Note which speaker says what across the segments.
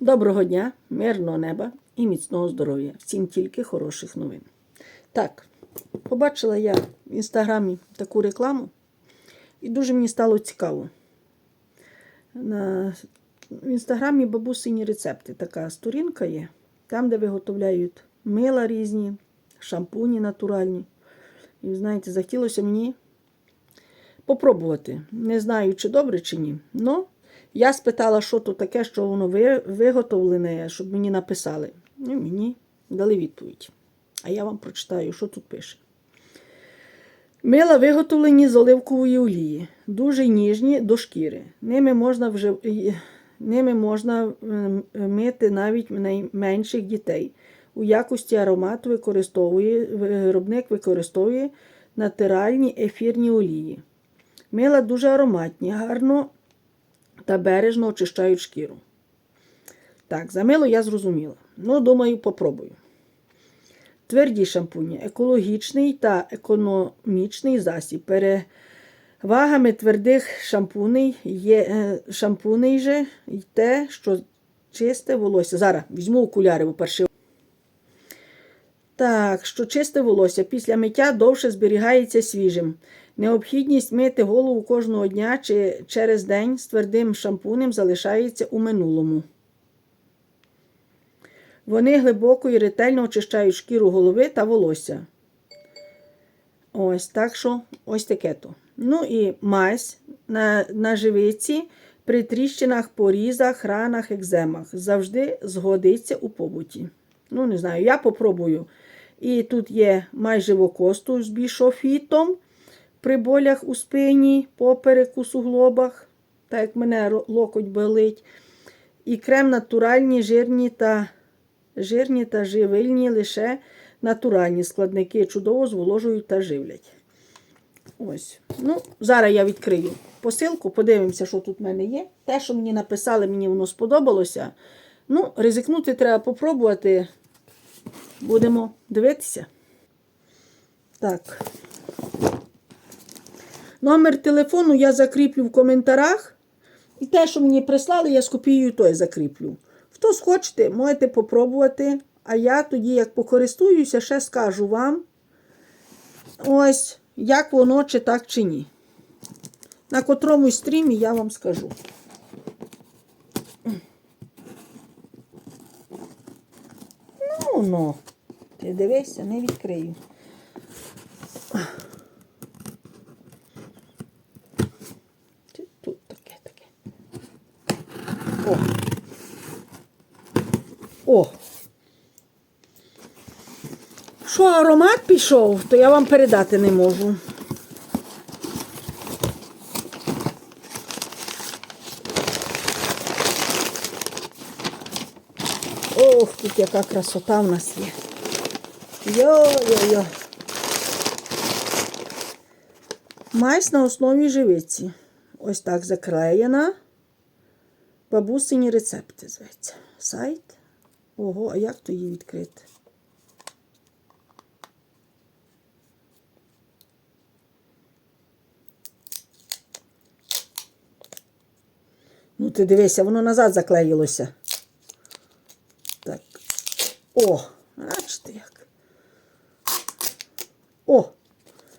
Speaker 1: Доброго дня, мирного неба і міцного здоров'я. Всім тільки хороших новин. Так, побачила я в інстаграмі таку рекламу, і дуже мені стало цікаво. На... В інстаграмі бабусині рецепти. Така сторінка є, там, де виготовляють мила різні, шампуні натуральні. І знаєте, захотілося мені попробувати. Не знаю, чи добре, чи ні. Но я спитала, що то таке, що воно виготовлене, щоб мені написали. І мені дали відповідь. А я вам прочитаю, що тут пише. Мила виготовлені з оливкової олії, дуже ніжні до шкіри. Ними можна, вже, ними можна ем, мити навіть найменших дітей. У якості аромату використовує, виробник використовує натуральні ефірні олії. Мила дуже ароматні, гарно та бережно очищають шкіру. Так, за мило я зрозуміла. Ну, думаю, попробую. Тверді шампуні екологічний та економічний засіб. Перевагами твердих шампуней є е, шампуней же й те, що чисте волосся. Зараз візьму окуляри, бо перший. Так, що чисте волосся після миття довше зберігається свіжим. Необхідність мити голову кожного дня чи через день з твердим шампунем залишається у минулому. Вони глибоко і ретельно очищають шкіру голови та волосся. Ось так що ось таке то. Ну і мазь на, на живиці при тріщинах, порізах, ранах, екземах. Завжди згодиться у побуті. Ну, не знаю, я попробую. І тут є майже вокосту з бішофітом при болях у спині, попереку, суглобах, так як мене локоть болить. І крем натуральні, жирні та жирні та живильні лише натуральні складники чудово зволожують та живлять. Ось. Ну, зараз я відкрию посилку, подивимося, що тут в мене є. Те, що мені написали, мені воно сподобалося. Ну, ризикнути треба попробувати. Будемо дивитися. Так. Номер телефону я закріплю в коментарях. І те, що мені прислали, я скопіюю, то я закріплю. Хто схочете, можете попробувати. А я тоді, як покористуюся, ще скажу вам, ось, як воно, чи так, чи ні. На котрому стрімі я вам скажу. Ну, ну, ти дивися, не відкрию. Чи Тут таке, таке. О. О. Що аромат пішов, то я вам передати не можу. Ох, тут яка красота в нас є. Йо-йо-йо. Майсь на основі живиці. Ось так заклеєна. Бабусині рецепти зветься. Сайт. Ого, а як то її відкрити? Ну, ти дивися, воно назад заклеїлося. Так. О, бачите як. О!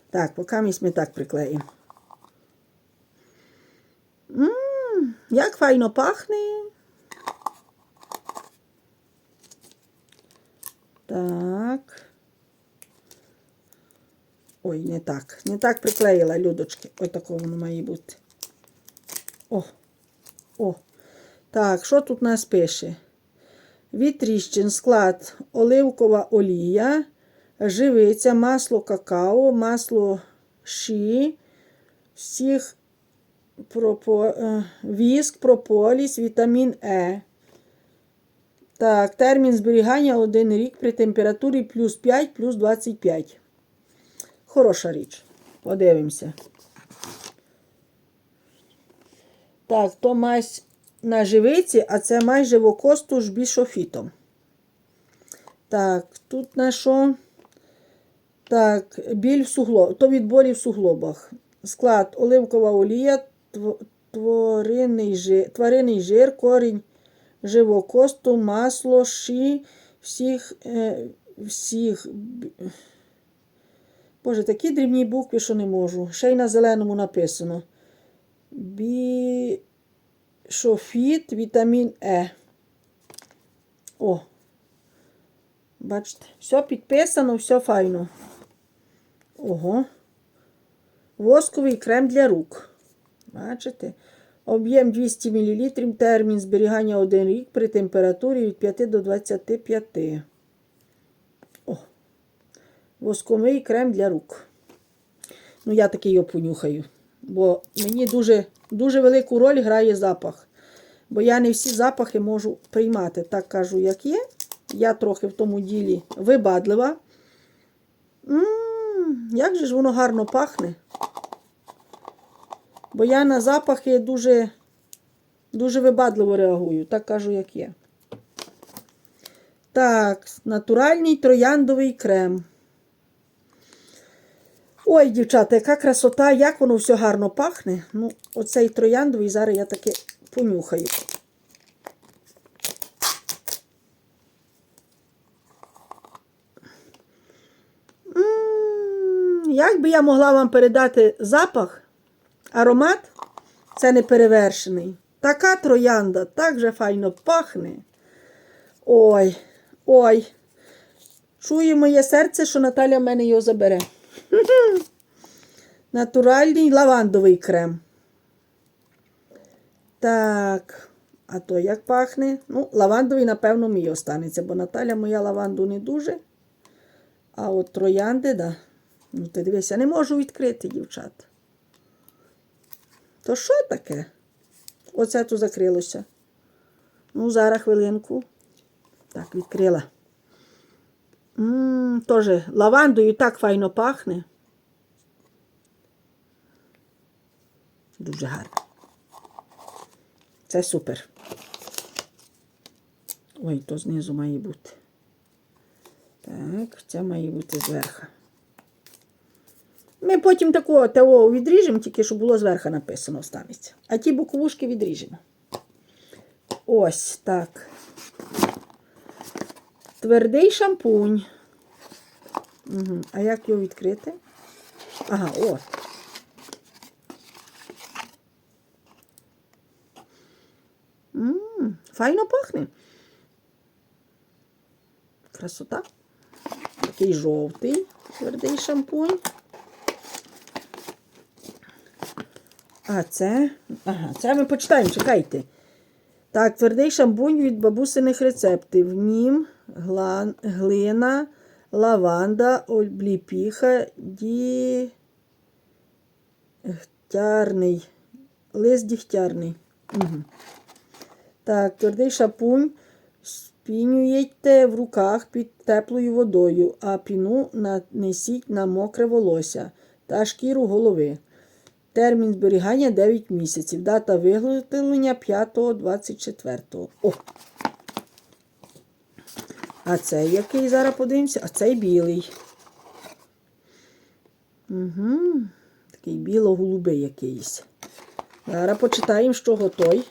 Speaker 1: Так, поки ми так приклеїмо. Ммм, як файно пахне. Так. Ой, не так. Не так приклеїла, Людочки. Ой, такого воно має бути. О, о. Так, що тут нас пише? Від склад оливкова олія, живиця, масло какао, масло ші, всіх пропо... е, віск, прополіс, вітамін Е. Так, термін зберігання один рік при температурі плюс 5, плюс 25. Хороша річ. Подивимося. Так, то мазь на живиці, а це майже вокосту з бішофітом. Так, тут на що? Так, біль в суглоб, то від болі в суглобах. Склад оливкова олія, тваринний жир, корінь живокосту, масло, ші, всіх, е, всіх. Боже, такі дрібні букви, що не можу. Ще й на зеленому написано. Бішофіт, вітамін Е. О. Бачите, все підписано, все файно. Ого. Восковий крем для рук. Бачите? Об'єм 200 мл, термін зберігання 1 рік при температурі від 5 до 25. О. Восковий крем для рук. Ну, я такий його понюхаю. Бо мені дуже, дуже велику роль грає запах. Бо я не всі запахи можу приймати. Так кажу, як є. Я трохи в тому ділі вибадлива. М, як же ж воно гарно пахне. Бо я на запахи дуже, дуже вибадливо реагую. Так кажу, як є. Так, натуральний трояндовий крем. Ой, дівчата, яка красота, як воно все гарно пахне. Ну, оцей трояндовий зараз я таки понюхаю. Як би я могла вам передати запах, аромат, це не перевершений. Така троянда, так же файно пахне. Ой, ой. Чує моє серце, що Наталя в мене його забере. Натуральний лавандовий крем. Так, а то як пахне? Ну, лавандовий, напевно, мій останеться, бо Наталя моя лаванду не дуже. А от троянди, да. Ну, ти дивися, не можу відкрити, дівчат. То що таке? Оце тут закрилося. Ну, зараз хвилинку. Так, відкрила. Ммм, теж лавандою так файно пахне. Дуже гарно. Це супер. Ой, то знизу має бути. Так, це має бути зверху. Ми потім такого того відріжемо, тільки щоб було зверху написано останеться. А ті боковушки відріжемо. Ось так. Твердий шампунь. Угу. А як його відкрити? Ага, о. М, Файно пахне. Красота. Такий жовтий твердий шампунь. А це. Ага, це ми почитаємо, чекайте. Так, твердий шампунь від бабусиних рецептів. Нім гла... глина, лаванда, обліпіха, дігтярний. Лист дігтярний. Угу. Так, твердий шампунь спінюєте в руках під теплою водою, а піну нанесіть на мокре волосся та шкіру голови. Термін зберігання 9 місяців. Дата виготовлення 5.24. О! А цей який зараз подивимося? А цей білий. Угу. Такий біло-голубий якийсь. Зараз почитаємо, що готой.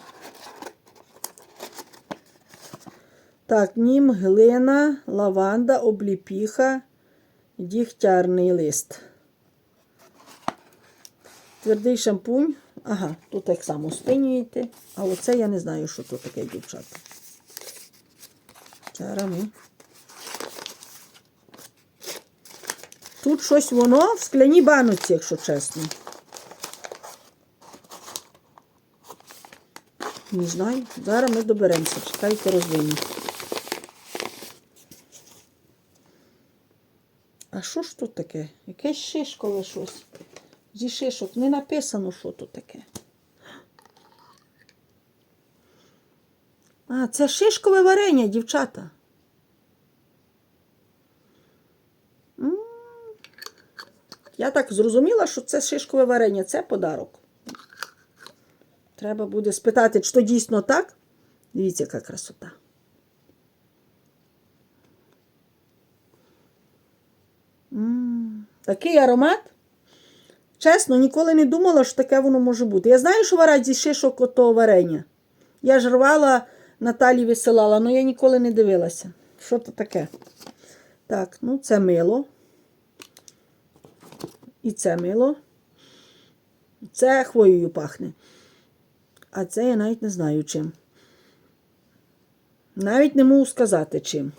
Speaker 1: Так, нім глина, лаванда, обліпіха, дігтярний лист. Твердий шампунь. Ага, тут так само спинюєте. А оце я не знаю, що тут таке, дівчата. Зараз ми. Тут щось воно в скляній баноці, якщо чесно. Не знаю. Зараз ми доберемося. Чекайте розвинні. А що ж тут таке? Якесь шишкове щось. Зі шишок не написано, що тут таке. А, це шишкове варення, дівчата. М. Я так зрозуміла, що це шишкове варення, це подарок. Треба буде спитати, чи то дійсно так. Дивіться, яка красота. М, Такий аромат. Чесно, ніколи не думала, що таке воно може бути. Я знаю, що варять зі шишок ото варення. Я ж рвала Наталі висилала, але я ніколи не дивилася. Що то таке? Так, ну це мило. І це мило. Це хвоєю пахне. А це я навіть не знаю чим. Навіть не можу сказати чим.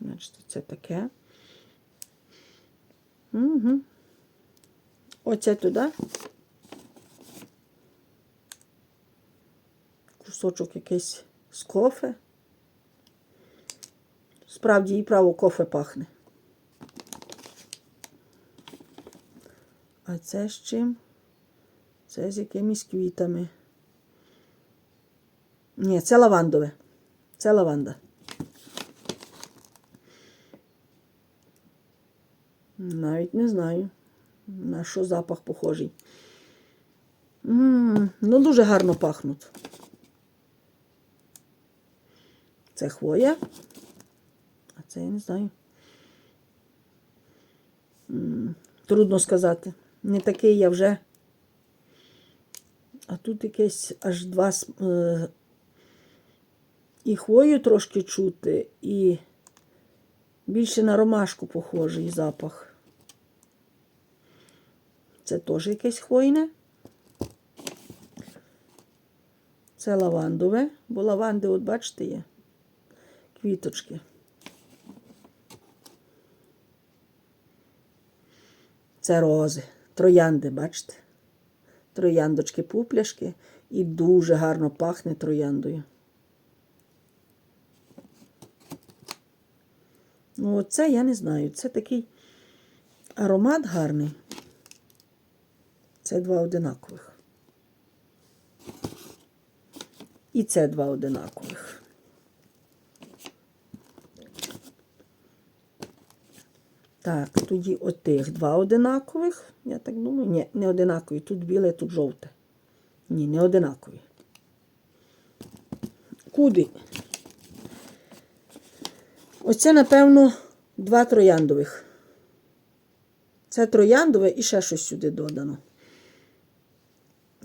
Speaker 1: Значить, це таке. Угу. Оце туди. Кусочок якийсь з кофе. Справді і право кофе пахне. А це з чим? Це з якимись квітами. Ні, це лавандове. Це лаванда. Навіть не знаю, на що запах похожий. м ну, дуже гарно пахнуть. Це хвоя. А це я не знаю. М, Трудно сказати. Не такий я вже. А тут якесь аж два е, і хвою трошки чути, і більше на ромашку похожий запах. Це теж якесь хвойне. Це лавандове, бо лаванди, от бачите, є квіточки. Це рози, троянди, бачите? Трояндочки, пупляшки і дуже гарно пахне трояндою. Ну, оце я не знаю. Це такий аромат гарний. Це два одинакових. І це два одинакових. Так, тоді отих два одинакових. Я так думаю, ні, не одинакові. Тут біле, тут жовте. Ні, не одинакові. Куди? Оце, напевно, два трояндових. Це трояндове і ще щось сюди додано.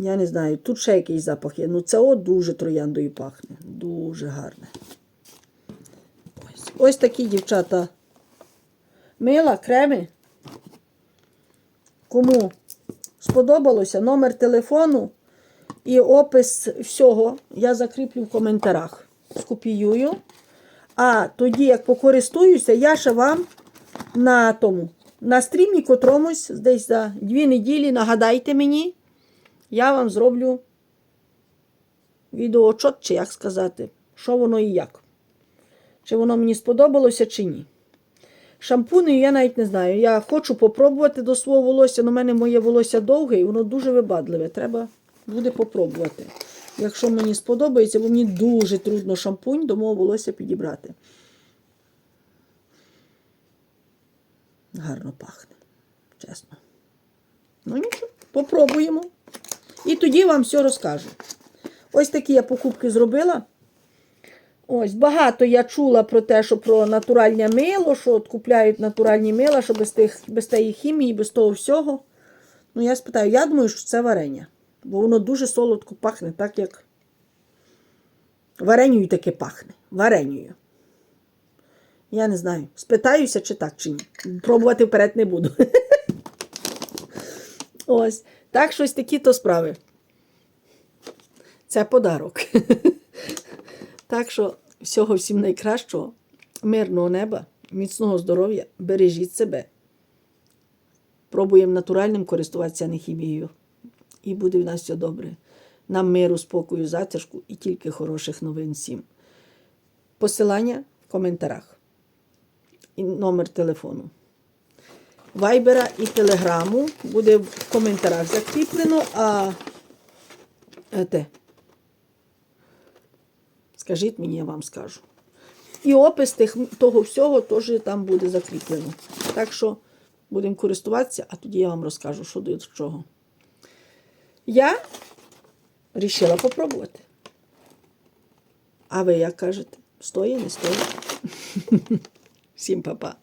Speaker 1: Я не знаю, тут ще якийсь запах є. Ну, це от дуже трояндою пахне. Дуже гарне. Ось, ось такі дівчата. Мила, креми. Кому сподобалося, номер телефону і опис всього я закріплю в коментарях. Скопіюю. А тоді, як покористуюся, я ще вам на тому, на стрімі котромусь, десь за дві неділі, нагадайте мені, я вам зроблю відеоочот, чи як сказати, що воно і як. Чи воно мені сподобалося, чи ні. Шампуни я навіть не знаю. Я хочу попробувати до свого волосся, але в мене моє волосся довге і воно дуже вибадливе. Треба буде попробувати. Якщо мені сподобається, бо мені дуже трудно шампунь до мого волосся підібрати. Гарно пахне, чесно. Ну нічого, попробуємо. І тоді вам все розкажу. Ось такі я покупки зробила. Ось, багато я чула про те, що про натуральне мило, що от купляють натуральні мила, що без, тих, без тієї хімії, без того всього. Ну, я спитаю, я думаю, що це варення. Бо воно дуже солодко пахне, так як вареньою таке пахне. Вареньою. Я не знаю. Спитаюся, чи так, чи ні. Пробувати вперед не буду. Ось. Так, щось такі то справи. Це подарок. Так що всього всім найкращого, мирного неба, міцного здоров'я, бережіть себе. Пробуємо натуральним користуватися, не хімією. І буде в нас все добре. Нам миру, спокою, затяжку і тільки хороших новин всім. Посилання в коментарях. І номер телефону. Вайбера і телеграму буде в коментарях закріплено, а е, те. Скажіть мені, я вам скажу. І опис тих, того всього теж там буде закріплено. Так що будемо користуватися, а тоді я вам розкажу, що до чого. Я вирішила попробувати. А ви як кажете? Стоїть, не стоїть? Всім па-па.